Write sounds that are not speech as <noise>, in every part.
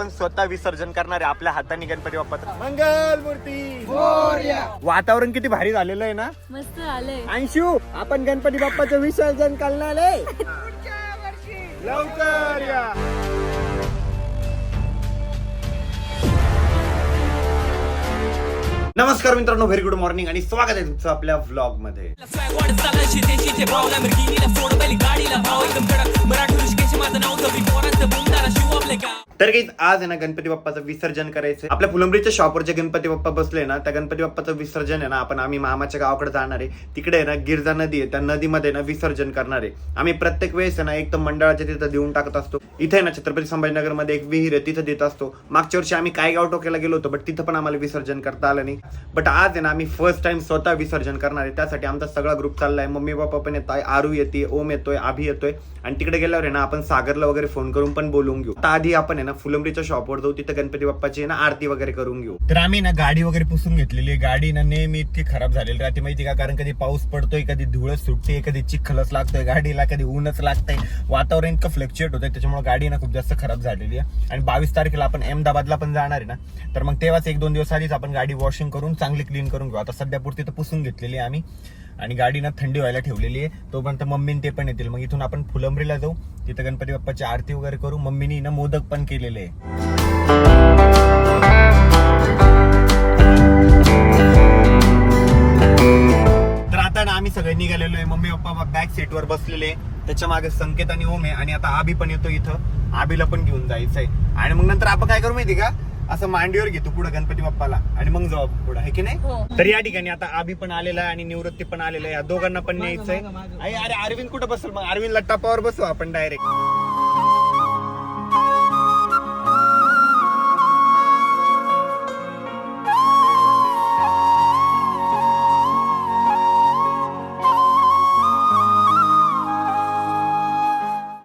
आपण स्वतः विसर्जन करणार आहे आपल्या हाताने गणपती बाप्पाचं. मंगल मूर्ती वातावरण किती भारी झालेलं आहे ना? मस्त आलंय अंशू आपण गणपती बाप्पाचं विसर्जन करणार आहे. लवकर या. नमस्कार मित्रांनो व्हेरी गुड मॉर्निंग आणि स्वागत आहे तुमचं आपल्या व्लॉगमध्ये. तर काही आज आहे ना गणपती बाप्पाचं विसर्जन करायचं आपल्या फुलंबरीच्या शॉपवर जे गणपती बाप्पा बसले ना त्या गणपती बाप्पाचं विसर्जन आहे ना आपण आम्ही मामाच्या गावाकडे जाणार आहे. तिकडे आहे ना गिरजा नदी आहे. त्या नदीमध्ये ना विसर्जन करणार आहे. आम्ही प्रत्येक वेळेस आहे ना एक तर मंडळाच्या तिथं देऊन टाकत असतो. इथे आहे ना छत्रपती संभाजीनगरमध्ये एक विहीर आहे तिथं देत असतो. मागच्या वर्षी आम्ही काय गाव टोक्याला गेलो होतो बट तिथं पण आम्हाला विसर्जन करता आलं नाही. बट आज आहे ना आम्ही फर्स्ट टाइम स्वतः विसर्जन करणार आहे. त्यासाठी आमचा सगळा ग्रुप चाललाय. मम्मी पप्पा पण येत आहे आरू येते ओम येतोय आभी येतोय. आणि तिकडे गेल्यावर आहे ना आपण सागरला वगैरे फोन करून पण बोलवून घेऊ. आता आधी आपण आहे ना फुलंबरीच्या शॉपवर जाऊ तिथं गणपती बाप्पाची ना आरती वगैरे करून घेऊ. तर आम्ही ना गाडी वगैरे पुसून घेतलेली आहे. गाडी ना नेहमी इतकी खराब झालेली राहते माहिती का? कारण कधी पाऊस पडतोय कधी धुळच सुटते कधी चिखलच लागतोय गाडीला कधी ऊनच लागतंय. वातावरण इतकं फ्लक्च्युएट होतंय त्याच्यामुळे गाडी ना खूप जास्त खराब झालेली आहे. आणि बावीस तारखेला आपण अहमदाबादला पण जाणार आहे ना तर मग तेव्हाच एक दोन दिवस आधीच आपण गाडी वॉशिंग करून चांगली क्लीन करून घेऊ. आता सध्या पुरती तर पुसून घेतलेली आहे आम्ही. आणि गाडी ना थंडी व्हायला ठेवलेली आहे. तोपर्यंत मम्मीन ते पण येतील. मग इथून आपण फुलंबरीला जाऊ. तिथं गणपती बाप्पाची आरती वगैरे करू. मम्मीनी ना मोदक पण केलेले आहे. तर आता ना आम्ही सगळे निघालेलो आहे. मम्मी पप्पा बॅक सीट वर बसलेले त्याच्यामागे संकेत आणि ओम आहे. आणि आता आबी पण येतो इथं. आबीला पण घेऊन जायचंय. आणि मग नंतर आपण काय करू माहिती का? असं मांडीवर घेतो पुढे गणपती बाप्पाला आणि मग जाऊ पुढे आहे की नाही? हो. तर या ठिकाणी आता आबी पण आलेला आहे आणि निवृत्ती पण आलेला आहे. या दोघांना पण न्यायचंय. अरे अरे अरविंद कुठं बसल मग? अरविंदला टपावर बसू आपण डायरेक्ट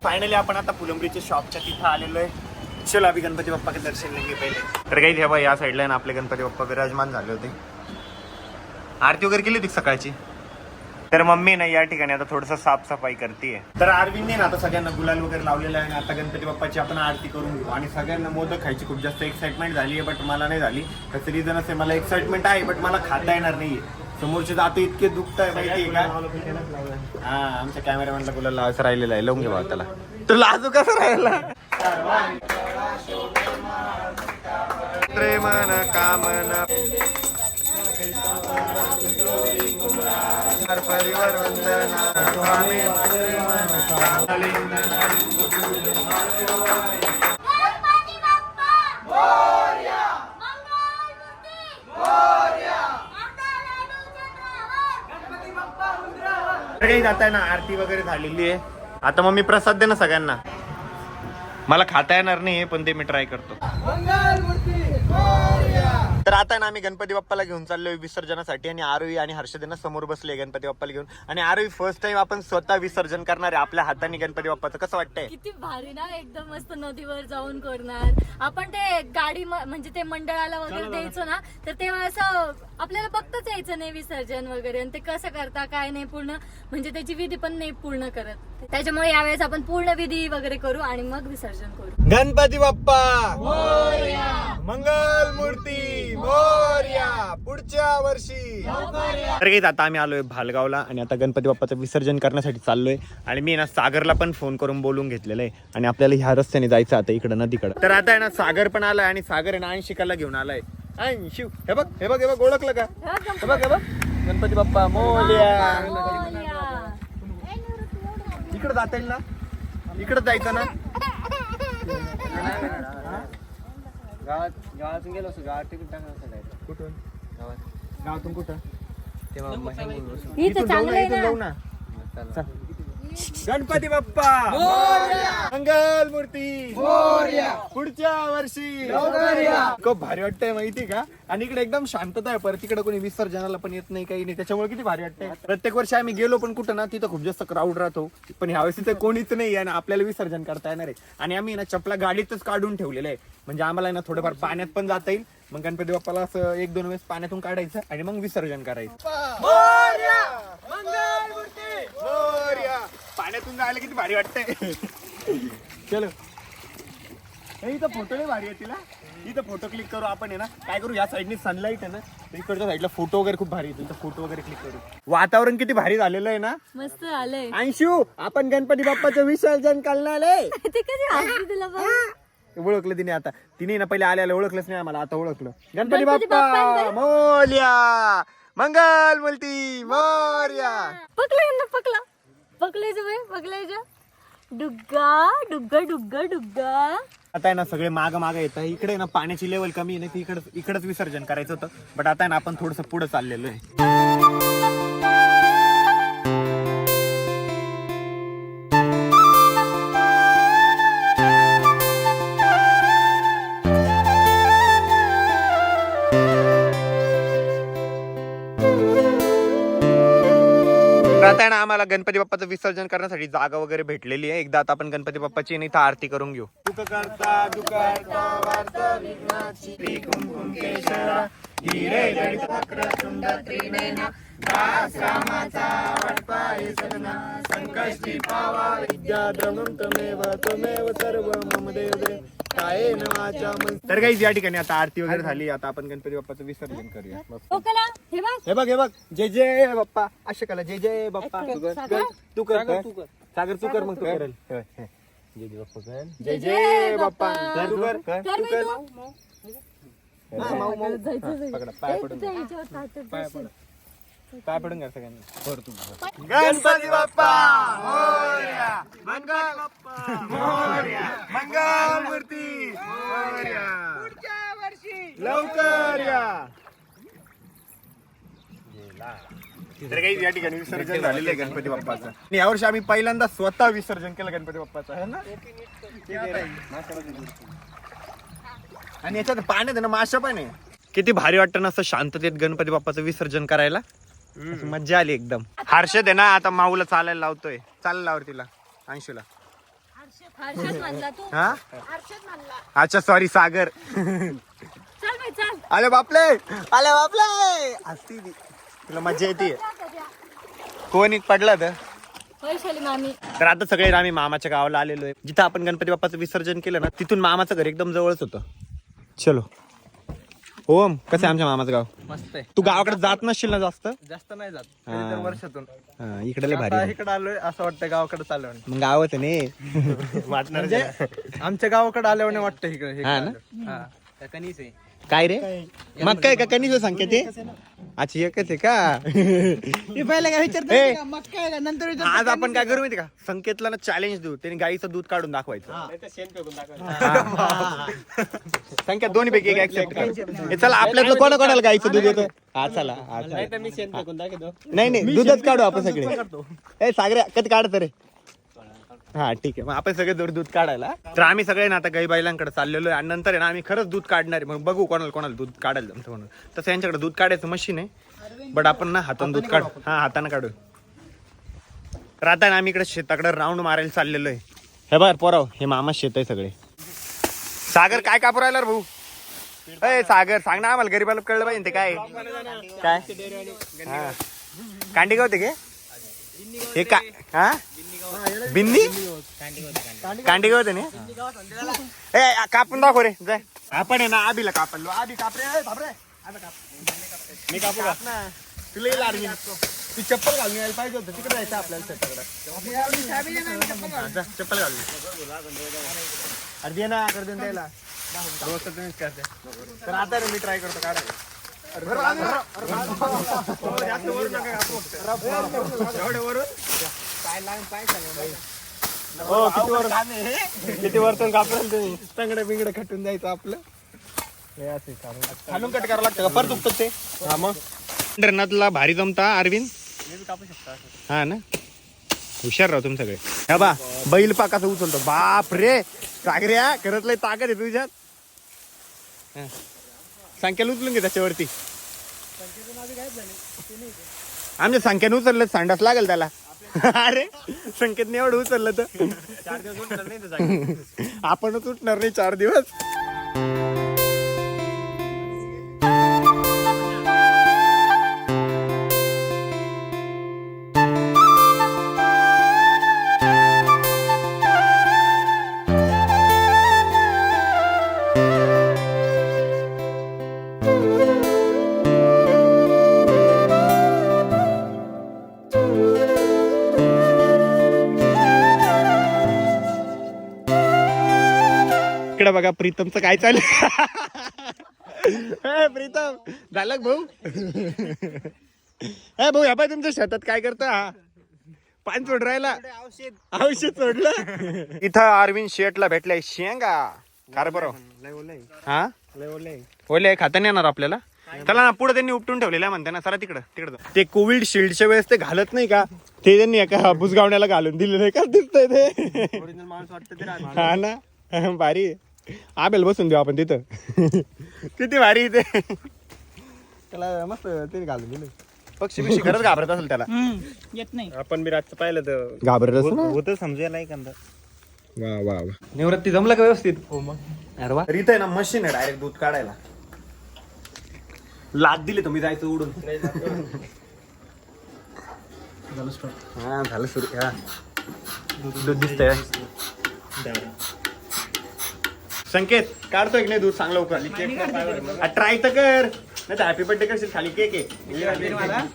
फायनली आपण आता फुलंबरीच्या शॉपच्या तिथं आलेलो आहे. चल अभि गणपती बाप्पा के दर्शन लेंगे पहिले. तर काही ठेवा या साईडला आपले गणपती बाप्पा विराजमान झाले होते. आरती वगैरे केली होती का सकाळची? तर मम्मी ना या ठिकाणी आता थोडस साफसफाई करते तर अरविंदने ना आता सगळ्यांना गुलाल वगैरे लावलेला आहे आणि आता गणपती बाप्पाची आपण आरती करून घेऊ. आणि सगळ्यांना मोदक खायची खूप जास्त एक्साइटमेंट झाली आहे बट मला नाही झाली. त्याचं रिझन असे मला एक्साइटमेंट आहे बट मला खाता येणार नाहीये. समोरचे दात इतके दुखत आहे माहिती आहे का हा आमच्या कॅमेरामॅनला गुलाल लावायचं राहिलेलं आहे. लावून घेऊ त्याला. तर लाजू कसं राहिला? प्रेमन कामन। परिवार वंदना स्वामी गणपती बाप्पा मोरया मंगलमूर्ती मोरया काही जाताय ना आरती वगैरे झालेली आहे. आता मग मी प्रसाद दे ना सगळ्यांना. मला खाता येणार नाही पण ते मी ट्राय करतो. तर आता ना आम्ही गणपती बाप्पाला घेऊन चाललोय विसर्जनासाठी आणि आरोही आणि हर्षदेना समोर बसले गणपती बाप्पाला घेऊन. आणि आरोही फर्स्ट टाइम आपण स्वतः विसर्जन करणार आहे आपल्या हाताने गणपती बाप्पाचं. कसं वाटतंय? किती भारी ना एकदम मस्त नदीवर जाऊन करणार. आपण ते गाडी म- म्हणजे ते मंडळाला वगैरे द्यायचो ना तर तेव्हा असं आपल्याला बघताच यायचं नाही विसर्जन वगैरे. आणि ते कसं करता काय नाही पूर्ण म्हणजे त्याची विधी पण नाही पूर्ण करत. त्याच्यामुळे यावेळेस आपण पूर्ण विधी वगैरे करू आणि मग विसर्जन करू. गणपती बाप्पा! मंगल मूर्ती! मोर्या पुढच्या वर्षी. तर काही आता आम्ही आलोय भालगावला आणि आता गणपती बाप्पाचं विसर्जन करण्यासाठी चाललोय. आणि मी ना सागरला पण फोन करून बोलून घेतलेलं आहे. आणि आपल्याला ह्या रस्त्याने जायचं आता इकडं नदीकडं तर आता आहे ना सागर पण आलाय आणि सागर आहे ना अंशिकाला घेऊन आलाय. अंशू हे बघ हे बघ हे बघ ओळखलं का? हे बघ हे बघ. गणपती बाप्पा मोर्या. इकडं जाता येईल ना? इकडं जायचं ना? गावात गावातून गेलो असतो गावात तिकीट टाकलं असतं काय कुठून? गावात. गावातून कुठं? तेव्हा इथं इथून जाऊ चांगलं ना आहे इथून जाऊ ना. ना चला. गणपती बाप्पा! मंगल मूर्ती पुढच्या वर्षी! खूप भारी वाटतंय माहिती का? आणि इकडे एकदम शांतता आहे. परत तिकडे कोणी विसर्जनाला पण येत नाही काही नाही. त्याच्यामुळे किती भारी वाटतंय. प्रत्येक वर्षी आम्ही गेलो पण कुठं ना तिथं खूप जास्त क्राऊड राहतो. पण ह्यावेळेस तिथे कोणीच नाही आणि आपल्याला विसर्जन करता येणार आहे. आणि आम्ही ना चपला गाडीतच काढून ठेवलेलं आहे. म्हणजे आम्हाला ना थोडंफार पाण्यात पण जाता येईल. मग गणपती बाप्पाला असं एक दोन वेळेस पाण्यातून काढायचं आणि मग विसर्जन करायचं. पाण्यातून जायला किती भारी वाटतंय. चलो. हे इथं फोटो नाही भारी आहे तिला. इथं फोटो क्लिक करू आपण आहे ना. काय करू या साईडनी सनलाईट आहे ना. तर इकडच्या साईडला फोटो वगैरे खूप भारी येतो इथं फोटो वगैरे क्लिक करू. वातावरण किती भारी झालेलं आहे ना. मस्त आलंय अंशू आपण गणपती बाप्पाचं विसर्जन करणार आहे. <laughs> ते कधी हसली तुला बघ ओळखलं तिने आता. तिने ना पहिले आल्याला ओळखलंच नाही आम्हाला. आता ओळखलं. गणपती बाप्पा. मोल्या मंगल बोलती मोर्या. पकला पकला पकलायचं बाई पकलायचं डुग्गा डुग्गा डुग्गा डुग्गा. आता आहे ना सगळे माग माग येत आहे. इकडे ना पाण्याची लेवल कमी आहे ना ती इकडे इकडेच विसर्जन करायचं होतं. बट आता आहे ना आपण थोडस पुढे चाललेलो आहे. आता आहे ना आम्हाला गणपती बाप्पाचं विसर्जन करण्यासाठी जागा वगैरे भेटलेली आहे एकदा आता आपण गणपती बाप्पाची आणि इथं आरती करून घेऊ संकष्टी पावा विद्या द्रवणं तमेव सर्व मम देव तर काही या ठिकाणी आता आरती वगैरे झाली. आता आपण गणपती बाप्पाचं विसर्जन करूया. हे बघ. हे बघ हे बघ. जय जय बाप्पा. अशा कला जय जय बाप्पा. तू कर, सागर. तू कर सागर, कर. तू कर. सागर तू कर मग तू करेल. जय देव बाप्पा कर. जय जय बाप्पा. तू कर. तू. कर माऊ, माऊ. पकडा, पाय पडून पाय. पडून पाय पडून घ्या सगळ्यांनी. गणपती बाप्पा! मोरया. मंगल बाप्पा! मोरया. मंगल मूर्ती मोरया लवकर या! तर काही या ठिकाणी विसर्जन झालेलं आहे गणपती बाप्पाचं. आणि यावर्षी आम्ही पहिल्यांदा स्वतः विसर्जन केलं गणपती बाप्पाचं आहे ना? आणि याच्यात पाण्यात ना माशा पण आहे. किती भारी वाटतं ना असं शांततेत गणपती बाप्पाचं विसर्जन करायला? मज्जा आली एकदम. हर्षद आहे ना आता माऊला चालायला लावतोय. चालायला लावर तिला अंशूला. हर्षद म्हणला तू. हा? अच्छा सॉरी सागर. चल बाई चल. आले बापले आले बापले. हसती ती. तुला मज्जा येते. कोण एक पडला तर? तर आता सगळे आम्ही मामाच्या गावाला आलेलो आहे. जिथं आपण गणपती बाप्पाचं विसर्जन केलं ना तिथून मामाचं घर एकदम जवळच होतं. चलो. ओम कसं आहे आमच्या मामाचं गाव? मस्त आहे. तू गावाकडे जात नसशील ना जास्त? जास्त नाही जात. वर्षातून. हा, इकडे लय भारी आता आहे. इकडे आलोय असं वाटतं गावाकडे चाललो मग गावात आहे ने वाटणार म्हणजे आमच्या गावाकडे आल्यावर वाटतं इकडे हा ना? हा कणीस आहे. काय रे? मग काय का? कनिज संख्या ते? अच्छा एकच आहे का? ए, आज आपण काय करू माहिती का? संकेतला ना चॅलेंज देऊ. त्याने गाईचं दूध काढून दाखवायचं. संख्या दोन्ही पैकी एक कर. हे चला आपल्यातलं कोणा कोणाला गाईचं दूध येतं? हा चला हा, चला. नाही नाही दूधच काढू आपण सगळे. ए सागरे कधी काढत रे? हा ठीक आहे. मग आपण सगळे जर दूध काढायला तर आम्ही सगळे ना आता गाई बैलांकडे चाललेलो आहे. आणि नंतर आहे ना आम्ही खरंच दूध काढणार आहे. मग बघू कोणाला कोणाला दूध काढायला जमतं म्हणून. तसं यांच्याकडे दूध काढायचं मशीन आहे. बट आपण ना हातानं दूध काढू. हा हाताने काढू. तर आता ना आम्ही इकडे शेताकडे राऊंड मारायला चाललेलो आहे. हे बर पोराव हे मामा शेत आहे सगळे. सागर काय कापू राहिला रे भाऊ? अय सागर सांग ना आम्हाला गरीबाला कळलं पाहिजे ते काय काय? कांडी गावते हे काय हा? बिन्नी? कांडी गावते ना? ए कापून दाखव रे जाय. आपण आहे ना आबीला कापलो आबी काप रे ए, थांब रे आबी काप. मी कापू का? तुला येईल आर्मी तू चप्पल घालून यायला पाहिजे होतं. तिकडे जायचं आपल्याला जा, चप्पल घालून अरे दे ना कर देऊन द्यायला तर आता रे मी ट्राय करतो काढायला. <laughs> एवढं वरून? हो किती वर किती वरतून कापलं तुम्ही? तंगडे बिंगडे खटून द्यायचं आपलं. खालून कट करावं लागतं का? परत ते? हा मग? पंढरनाथला भारी जमता अरविंद? हा ना? हुशार राहतो तुम्ही सगळे. हा बा बैल पा कसं उचलतो. बाप रे! सागऱ्या करत लय ताकद आहे तुझ्यात. हा. संख्याला उचलून घे त्याच्यावरती. आमच्या संख्याने उचललं सांडास लागेल त्याला. अरे संकेतने एवढं उचललं तर. आपणच उठणार नाही चार दिवस. बघा प्रीतमचं काय चालू ए, <laughs> प्रीतम झालं का भाऊ? <laughs> ए भाऊ या पाय तुमच्या शेतात काय करता? हा पान सोड राहिला औषध सोडलं? <laughs> इथं अरविंद शेटला भेटलाय शेंगा. कार बरं. हा? ओले खाता नाही येणार आपल्याला? चला ना पुढे त्यांनी उपटून ठेवलेलं आहे म्हणते ना. सरा तिकडं तिकडं ते कोविड शिल्डच्या वेळेस ते घालत नाही का? ते त्यांनी एका बुजगावण्याला घालून दिलेलं आहे का? दिसतंय ते. हा ना? भारी. आबेल बसून देऊ आपण तिथं. किती भारी ते. त्याला मस्त ते घालून दिले पक्षी बिक्षी खरंच <laughs> घाबरत असेल त्याला. येत नाही. आपण बी रातचं पाहिलं तर घाबरत असेल ना? होतं समजायला एखादा. वा वा वा. निवृत्ती जमलं का व्यवस्थित? हो मग. अरे वा. इथं आहे ना मशीन आहे डायरेक्ट दूध काढायला. लाद दिली तुम्ही जायचं उडून. हा झालं सुरू. हा. दूध दिसतंय. संकेत काढतोय की नाही दूध सांग लवकर ट्राय तर कर. नाही तर हॅपी बर्थडे करशील खाली केक आहे.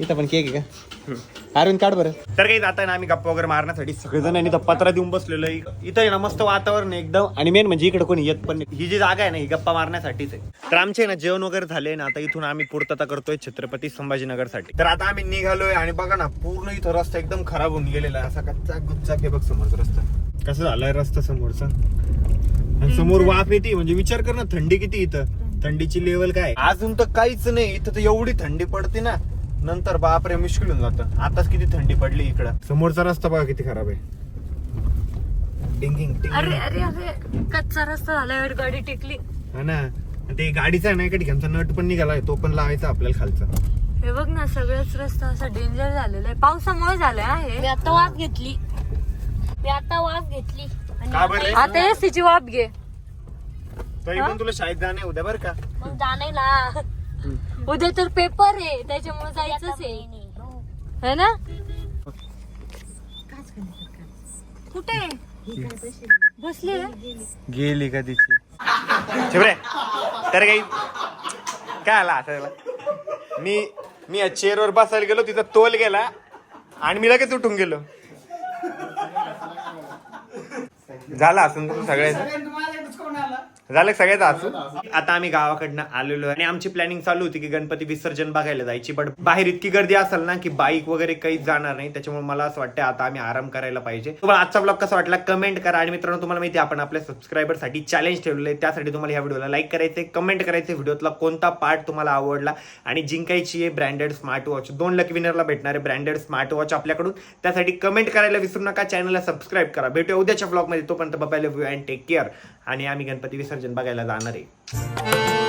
इथं पण केक आहे का? अरविंद काढ बरं. तर काही जाता ना आम्ही गप्पा वगैरे मारण्यासाठी. सगळेजण इथं पत्रा देऊन बसलेलो आहे. इथं आहे ना मस्त वातावरण आहे एकदम. आणि मेन म्हणजे इकडे कोणी येत पण नाही. ही जी जागा आहे ना ही गप्पा मारण्यासाठीच आहे. तर आमचे ना जेवण वगैरे झाले ना आता इथून आम्ही पूर्तता करतोय छत्रपती संभाजीनगरसाठी. तर आता आम्ही निघालोय आणि बघा ना पूर्ण इथं रस्ता एकदम खराब होऊन गेलेला आहे. असा कच्चा गुच्चा आहे बघ समोरचा रस्ता. कसं झालाय रस्ता समोरचा? आणि समोर वाफ येते म्हणजे विचार कर ना थंडी किती इथं? थंडीची लेवल काय? अजून तर काहीच नाही इथं तर एवढी थंडी पडते ना. नंतर बापरे मुश्किल होऊन जातं. आताच किती थंडी पडली इकडं. समोरचा रस्ता बघा किती खराब आहे. डिंगिंग अरे डिंगिंग. अरे अरे कच्चा रस्ता झाल्यावर गाडी टेकली. हा ना. आणि ते गाडीचा आहे ना एका ठिकाणचा नट पण निघालाय तो पण लावायचा आपल्याला खालचा. हे बघ ना सगळंच रस्ता असा डेंजर झालेला आहे. पावसामुळे झालंय मी आता वाफ घेतली. मी आता वाफ घेतली. का बरं? आता एसीची वाफ घे. तरी पण तुला शाळेत जाणे उद्या बरं का? मग जाणे ना. उद्या तर पेपर आहे त्याच्यामुळे जायचंच आहे. हो. है ना? कुठे? बसली आहे? गेली का तिची? शिवरे तर काही काय आला असायला मी मी या चेअरवर बसायला गेलो तिचा तोल गेला आणि मी लगेच उठून गेलो. झाला असून तुझं सगळ्याचं झालं सगळ्यात असू आता आम्ही गावाकडनं आलेलो आहे. आणि आमची प्लॅनिंग चालू होती की गणपती विसर्जन बघायला जायची. बट बाहेर इतकी गर्दी असेल ना की बाईक वगैरे काहीच जाणार नाही. त्याच्यामुळे मला असं वाटतं आता आम्ही आराम करायला पाहिजे. तुम्हाला आजचा ब्लॉग कसा वाटला कमेंट करा. आणि मित्रांनो तुम्हाला माहिती आपण आपल्या सबस्क्रायबरसाठी चॅलेंज ठेवलेलं आहे. त्यासाठी तुम्हाला या व्हिडिओला लाईक करायचे कमेंट करायचे व्हिडिओतला कोणता पार्ट तुम्हाला आवडला? आणि जिंकायची आहे ब्रँडेड स्मार्ट वॉच दोन लक विनरला भेटणार आहे ब्रँडेड स्मार्ट वॉच आपल्याकडून. त्यासाठी कमेंट करायला विसरू नका. चॅनलला सबस्क्राईब करा. भेटूया उद्याच्या ब्लॉगमध्ये तोपर्यंत बघायला व्यू अँड टेक केअर आणि आम्ही गणपती विसर्जन बघायला जाणार आहे.